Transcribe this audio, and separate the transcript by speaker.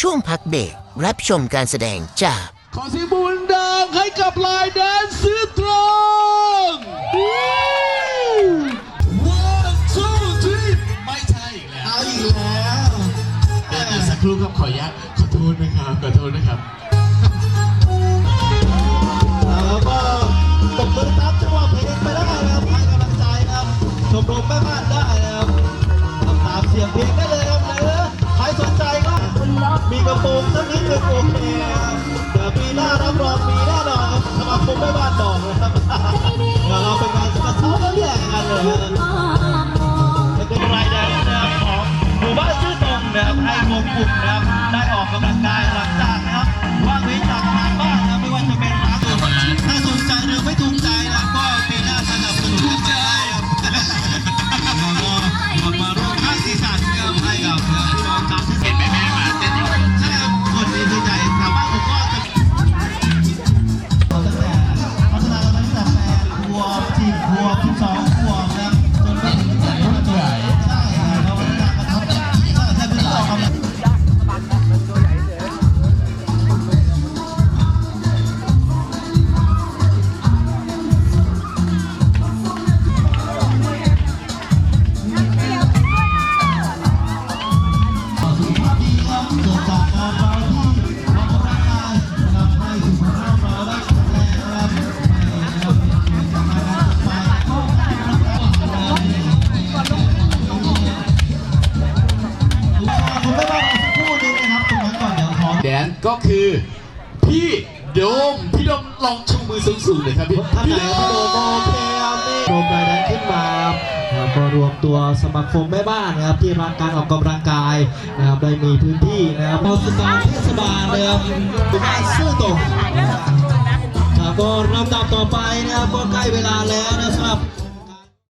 Speaker 1: ช่วงพักเบรกรับชมการแสดงจาก
Speaker 2: ขอเสียงบุญดังให้กับลายแดนซื้อตรง One two three ไม่ใช่อีกแล้ว
Speaker 3: เอาอีกแล้ว
Speaker 2: เดี๋ยวเดี๋ยวสักครู่ครับขออนุญาตขอโทษนะครับขอโทษนะครับ
Speaker 3: แล้วก็ตบมือตามจังหวะเพลงไปได้นะครับให้กำลังใจนะครับชมรมแม่บ้านได้นะครับทำตามเสียงเพลงได้ มีกระโปรงสักนิดนึ่งโอเคนะครับเดี๋ยวปีหน้ารับรองปีหน้าดอกสมาคมไม่บ้านดอกนะครับเดี๋ยวเราเป็นงานกระเช้าแล้วแยกกันเลยนะครับแล้วก็รายได้นะครับของหมู่บ้านชื่อตรงนะครับให้รวมกลุ่มนะครับได้ออกกำลังกายหลังจากนะครับ 12ขวบครัจนมาถึใหญ่รุ่นใหญ่ใช่ครัเราพัฒนาปะทับใจที่ตั้งแต่เพื่อนเราทำ สุขภาพดีครับสด
Speaker 2: ใส ก็คือพี่โดมพี่โดมลองชูมือสูงๆเลยครับพี่
Speaker 3: ท่านไหน
Speaker 2: พี่โด
Speaker 3: ครับโดม
Speaker 2: ม
Speaker 3: โอเคครับนี่โดมรายนั้นขึ้นมาครับก็รวมตัวสมาคมแม่บ้านนะครับที่รักการออกกำลังกายนะครับได้มีพื้นที่นะครับโรงพยาบาลเทศบาลนะครับหมู่บ้านซื่อตรงครับก็ลำดับต่อไปนะครับก็ใกล้เวลาแล้วนะสำหรับ